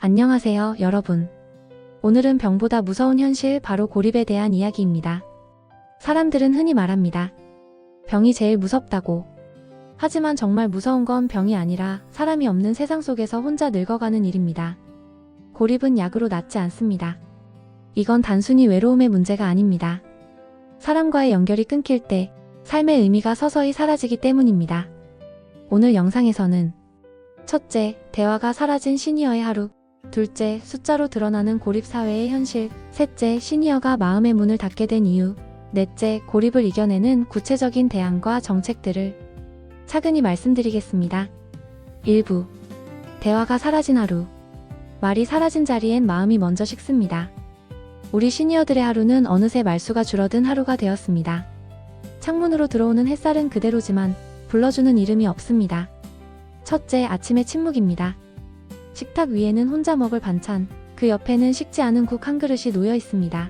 안녕하세요, 여러분. 오늘은 병보다 무서운 현실 바로 고립에 대한 이야기입니다. 사람들은 흔히 말합니다. 병이 제일 무섭다고. 하지만 정말 무서운 건 병이 아니라 사람이 없는 세상 속에서 혼자 늙어가는 일입니다. 고립은 약으로 낫지 않습니다. 이건 단순히 외로움의 문제가 아닙니다. 사람과의 연결이 끊길 때 삶의 의미가 서서히 사라지기 때문입니다. 오늘 영상에서는 첫째, 대화가 사라진 시니어의 하루. 둘째, 숫자로 드러나는 고립사회의 현실. 셋째, 시니어가 마음의 문을 닫게 된 이유. 넷째, 고립을 이겨내는 구체적인 대안과 정책들을 차근히 말씀드리겠습니다. 1부. 대화가 사라진 하루. 말이 사라진 자리엔 마음이 먼저 식습니다. 우리 시니어들의 하루는 어느새 말수가 줄어든 하루가 되었습니다. 창문으로 들어오는 햇살은 그대로지만 불러주는 이름이 없습니다. 첫째, 아침의 침묵입니다. 식탁 위에는 혼자 먹을 반찬, 그 옆에는 식지 않은 국 한 그릇이 놓여 있습니다.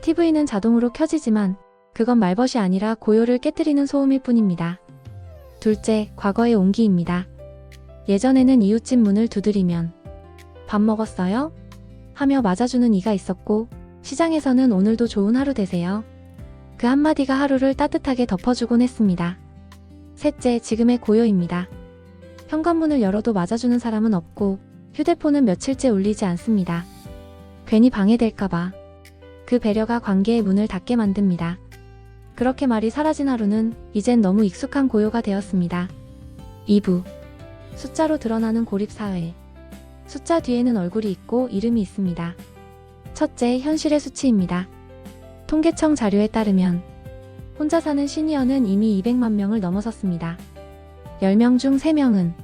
TV는 자동으로 켜지지만 그건 말벗이 아니라 고요를 깨뜨리는 소음일 뿐입니다. 둘째, 과거의 온기입니다. 예전에는 이웃집 문을 두드리면 밥 먹었어요? 하며 맞아주는 이가 있었고 시장에서는 오늘도 좋은 하루 되세요. 그 한마디가 하루를 따뜻하게 덮어주곤 했습니다. 셋째, 지금의 고요입니다. 현관문을 열어도 맞아주는 사람은 없고 휴대폰은 며칠째 울리지 않습니다. 괜히 방해될까봐. 그 배려가 관계의 문을 닫게 만듭니다. 그렇게 말이 사라진 하루는 이젠 너무 익숙한 고요가 되었습니다. 2부. 숫자로 드러나는 고립사회. 숫자 뒤에는 얼굴이 있고 이름이 있습니다. 첫째, 현실의 수치입니다. 통계청 자료에 따르면 혼자 사는 시니어는 이미 200만 명을 넘어섰습니다. 10명 중 3명은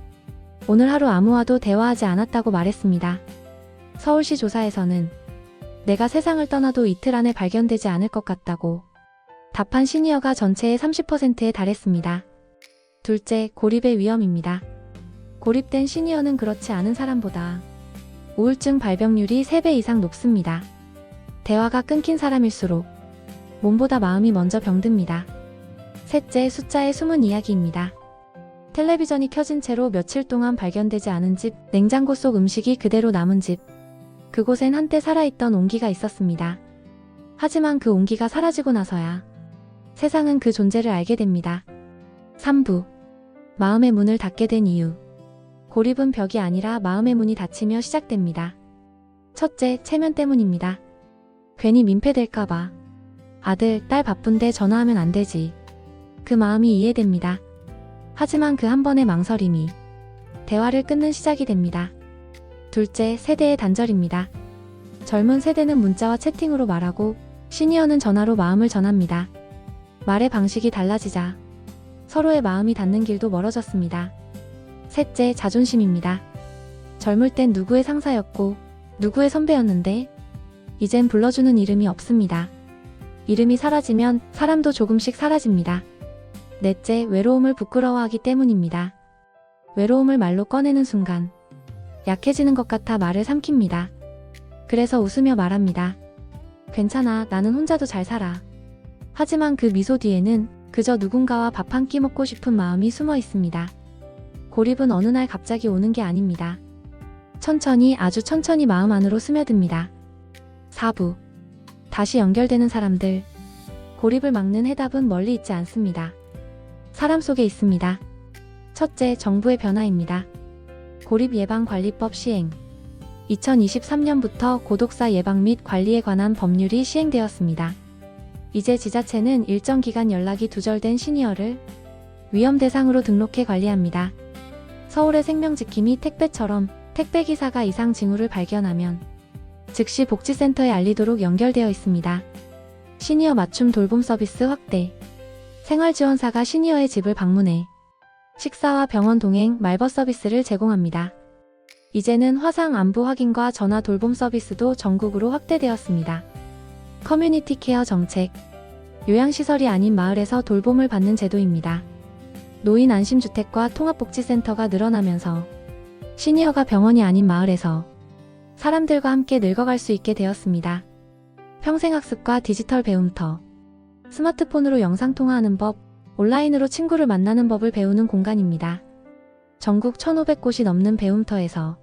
오늘 하루 아무와도 대화하지 않았다고 말했습니다. 서울시 조사에서는 내가 세상을 떠나도 이틀 안에 발견되지 않을 것 같다고 답한 시니어가 전체의 30%에 달했습니다. 둘째, 고립의 위험입니다. 고립된 시니어는 그렇지 않은 사람보다 우울증 발병률이 3배 이상 높습니다. 대화가 끊긴 사람일수록 몸보다 마음이 먼저 병듭니다. 셋째, 숫자의 숨은 이야기입니다. 텔레비전이 켜진 채로 며칠 동안 발견되지 않은 집, 냉장고 속 음식이 그대로 남은 집. 그곳엔 한때 살아있던 온기가 있었습니다. 하지만 그 온기가 사라지고 나서야 세상은 그 존재를 알게 됩니다. 3부. 마음의 문을 닫게 된 이유. 고립은 벽이 아니라 마음의 문이 닫히며 시작됩니다. 첫째, 체면 때문입니다. 괜히 민폐될까봐. 아들, 딸 바쁜데 전화하면 안 되지. 그 마음이 이해됩니다. 하지만 그 한 번의 망설임이 대화를 끊는 시작이 됩니다. 둘째, 세대의 단절입니다. 젊은 세대는 문자와 채팅으로 말하고 시니어는 전화로 마음을 전합니다. 말의 방식이 달라지자 서로의 마음이 닿는 길도 멀어졌습니다. 셋째, 자존심입니다. 젊을 땐 누구의 상사였고 누구의 선배였는데 이젠 불러주는 이름이 없습니다. 이름이 사라지면 사람도 조금씩 사라집니다. 넷째, 외로움을 부끄러워하기 때문입니다. 외로움을 말로 꺼내는 순간 약해지는 것 같아 말을 삼킵니다. 그래서 웃으며 말합니다. 괜찮아, 나는 혼자도 잘 살아. 하지만 그 미소 뒤에는 그저 누군가와 밥 한 끼 먹고 싶은 마음이 숨어 있습니다. 고립은 어느 날 갑자기 오는 게 아닙니다. 천천히 아주 천천히 마음 안으로 스며듭니다. 4부. 다시 연결되는 사람들. 고립을 막는 해답은 멀리 있지 않습니다. 사람 속에 있습니다. 첫째, 정부의 변화입니다. 고립 예방 관리법 시행. 2023년부터 고독사 예방 및 관리에 관한 법률이 시행되었습니다. 이제 지자체는 일정 기간 연락이 두절된 시니어를 위험 대상으로 등록해 관리합니다. 서울의 생명지킴이 택배처럼 택배기사가 이상 징후를 발견하면 즉시 복지센터에 알리도록 연결되어 있습니다. 시니어 맞춤 돌봄 서비스 확대. 생활지원사가 시니어의 집을 방문해 식사와 병원 동행 말벗 서비스를 제공합니다. 이제는 화상 안부 확인과 전화 돌봄 서비스도 전국으로 확대되었습니다. 커뮤니티 케어 정책. 요양시설이 아닌 마을에서 돌봄을 받는 제도입니다. 노인 안심주택과 통합복지센터가 늘어나면서 시니어가 병원이 아닌 마을에서 사람들과 함께 늙어갈 수 있게 되었습니다. 평생학습과 디지털 배움터. 스마트폰으로 영상통화하는 법, 온라인으로 친구를 만나는 법을 배우는 공간입니다. 전국 1,500곳이 넘는 배움터에서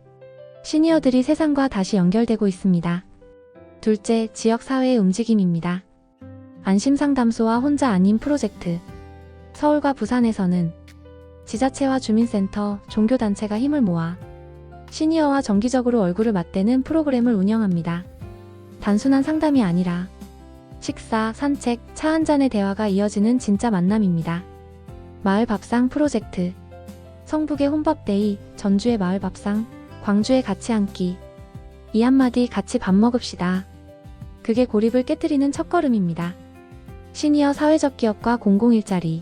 시니어들이 세상과 다시 연결되고 있습니다. 둘째, 지역 사회의 움직임입니다. 안심상담소와 혼자 아닌 프로젝트. 서울과 부산에서는 지자체와 주민센터, 종교단체가 힘을 모아 시니어와 정기적으로 얼굴을 맞대는 프로그램을 운영합니다. 단순한 상담이 아니라 식사, 산책, 차 한 잔의 대화가 이어지는 진짜 만남입니다. 마을 밥상 프로젝트. 성북의 혼밥데이, 전주의 마을 밥상, 광주의 같이 앉기. 이 한마디 같이 밥 먹읍시다. 그게 고립을 깨뜨리는 첫걸음입니다. 시니어 사회적 기업과 공공일자리.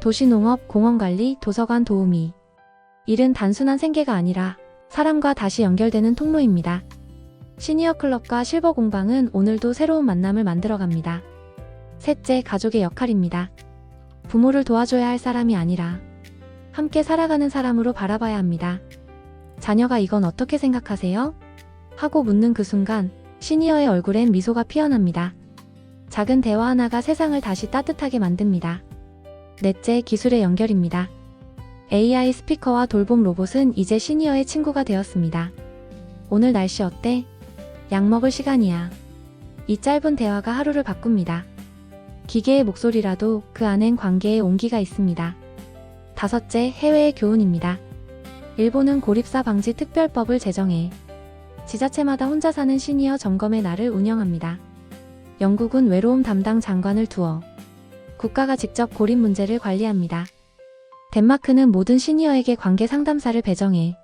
도시농업, 공원관리, 도서관 도우미. 일은 단순한 생계가 아니라 사람과 다시 연결되는 통로입니다. 시니어 클럽과 실버 공방은 오늘도 새로운 만남을 만들어갑니다. 셋째, 가족의 역할입니다. 부모를 도와줘야 할 사람이 아니라 함께 살아가는 사람으로 바라봐야 합니다. 자녀가 이건 어떻게 생각하세요? 하고 묻는 그 순간 시니어의 얼굴엔 미소가 피어납니다. 작은 대화 하나가 세상을 다시 따뜻하게 만듭니다. 넷째, 기술의 연결입니다. AI 스피커와 돌봄 로봇은 이제 시니어의 친구가 되었습니다. 오늘 날씨 어때? 약 먹을 시간이야. 이 짧은 대화가 하루를 바꿉니다. 기계의 목소리라도 그 안엔 관계의 온기가 있습니다. 다섯째, 해외의 교훈입니다. 일본은 고립사 방지 특별법을 제정해 지자체마다 혼자 사는 시니어 점검의 날을 운영합니다. 영국은 외로움 담당 장관을 두어 국가가 직접 고립 문제를 관리합니다. 덴마크는 모든 시니어에게 관계 상담사를 배정해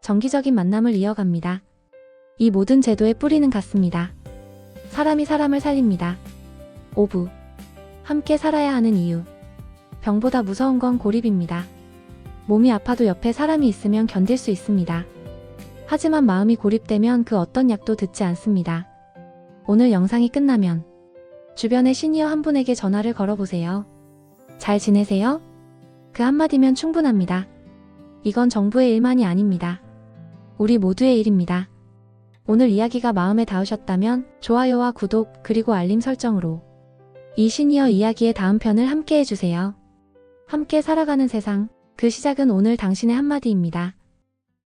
정기적인 만남을 이어갑니다. 이 모든 제도의 뿌리는 같습니다. 사람이 사람을 살립니다. 5부. 함께 살아야 하는 이유. 병보다 무서운 건 고립입니다. 몸이 아파도 옆에 사람이 있으면 견딜 수 있습니다. 하지만 마음이 고립되면 그 어떤 약도 듣지 않습니다. 오늘 영상이 끝나면 주변의 시니어 한 분에게 전화를 걸어보세요. 잘 지내세요? 그 한마디면 충분합니다. 이건 정부의 일만이 아닙니다. 우리 모두의 일입니다. 오늘 이야기가 마음에 닿으셨다면 좋아요와 구독 그리고 알림 설정으로 이 시니어 이야기의 다음 편을 함께 해주세요. 함께 살아가는 세상, 그 시작은 오늘 당신의 한마디입니다.